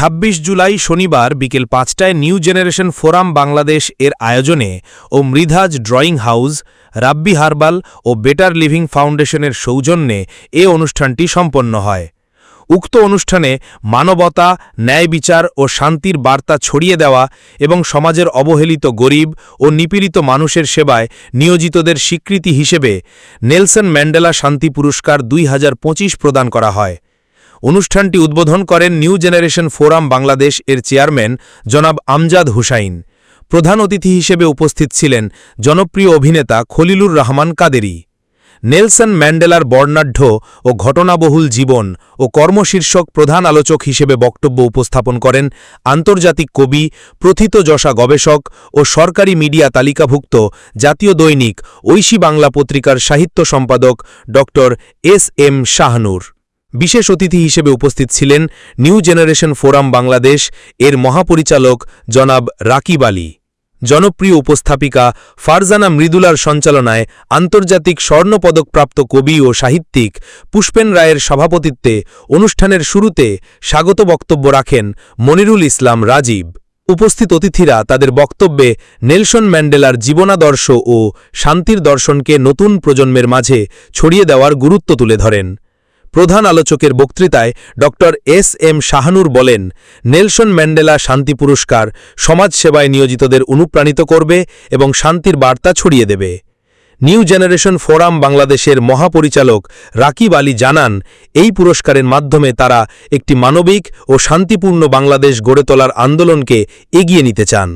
২৬ জুলাই শনিবার বিকেল পাঁচটায় নিউ জেনারেশন ফোরাম বাংলাদেশ এর আয়োজনে ও Mridha's drawing house, Rabbi herbal ও বেটার লিভিং ফাউন্ডেশনের সৌজন্যে এ অনুষ্ঠানটি সম্পন্ন হয়। উক্ত অনুষ্ঠানে মানবতা, ন্যায় বিচার ও শান্তির বার্তা ছড়িয়ে দেওয়া এবং সমাজের অবহেলিত গরিব ও নিপীড়িত মানুষের সেবায় নিয়োজিতদের স্বীকৃতি হিসেবে নেলসন ম্যান্ডেলা শান্তি পুরস্কার দুই হাজার পঁচিশ প্রদান করা হয়। অনুষ্ঠানটি উদ্বোধন করেন নিউ জেনারেশন ফোরাম বাংলাদেশ এর চেয়ারম্যান জনাব আমজাদ হুসাইন। প্রধান অতিথি হিসেবে উপস্থিত ছিলেন জনপ্রিয় অভিনেতা খলিলুর রহমান কাদেরী। নেলসন ম্যান্ডেলার বর্ণাঢ্য ও ঘটনাবহুল জীবন ও কর্মশীর্ষক প্রধান আলোচক হিসেবে বক্তব্য উপস্থাপন করেন আন্তর্জাতিক কবি প্রথিতযশা গবেষক ও সরকারি মিডিয়া তালিকাভুক্ত জাতীয় দৈনিক ঐশী বাংলা পত্রিকার সাহিত্য সম্পাদক ড এস এম শাহনুর। বিশেষ অতিথি হিসেবে উপস্থিত ছিলেন নিউ জেনারেশন ফোরাম বাংলাদেশ এর মহাপরিচালক জনাব রাকিব আলী। জনপ্রিয় উপস্থাপিকা ফারজানা মৃদুলার সঞ্চালনায় আন্তর্জাতিক স্বর্ণপদকপ্রাপ্ত কবি ও সাহিত্যিক পুষ্পেন রায়ের সভাপতিত্বে অনুষ্ঠানের শুরুতে স্বাগত বক্তব্য রাখেন মনিরুল ইসলাম রাজীব। উপস্থিত অতিথিরা তাদের বক্তব্যে নেলসন ম্যান্ডেলার জীবনাদর্শ ও শান্তির দর্শনকে নতুন প্রজন্মের মাঝে ছড়িয়ে দেওয়ার গুরুত্ব তুলে ধরেন। প্রধান আলোচকের বক্তৃতায় ড. এস এম শাহানুর বলেন, নেলসন ম্যান্ডেলা শান্তি পুরস্কার সমাজসেবায় নিয়োজিতদের অনুপ্রাণিত করবে এবং শান্তির বার্তা ছড়িয়ে দেবে। নিউ জেনারেশন ফোরাম বাংলাদেশের মহাপরিচালক রাকিব আলী জানান, এই পুরস্কারের মাধ্যমে তারা একটি মানবিক ও শান্তিপূর্ণ বাংলাদেশ গড়ে তোলার আন্দোলনকে এগিয়ে নিতে চান।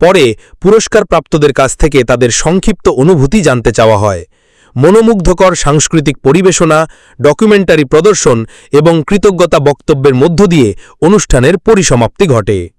পরে পুরস্কারপ্রাপ্তদের কাছ থেকে তাদের সংক্ষিপ্ত অনুভূতি জানতে চাওয়া হয়। মনোমুগ্ধকর সাংস্কৃতিক পরিবেশনা ডকুমেন্টারি প্রদর্শন এবং কৃতজ্ঞতা বক্তব্যের মধ্য দিয়ে অনুষ্ঠানের পরিসমাপ্তি ঘটে।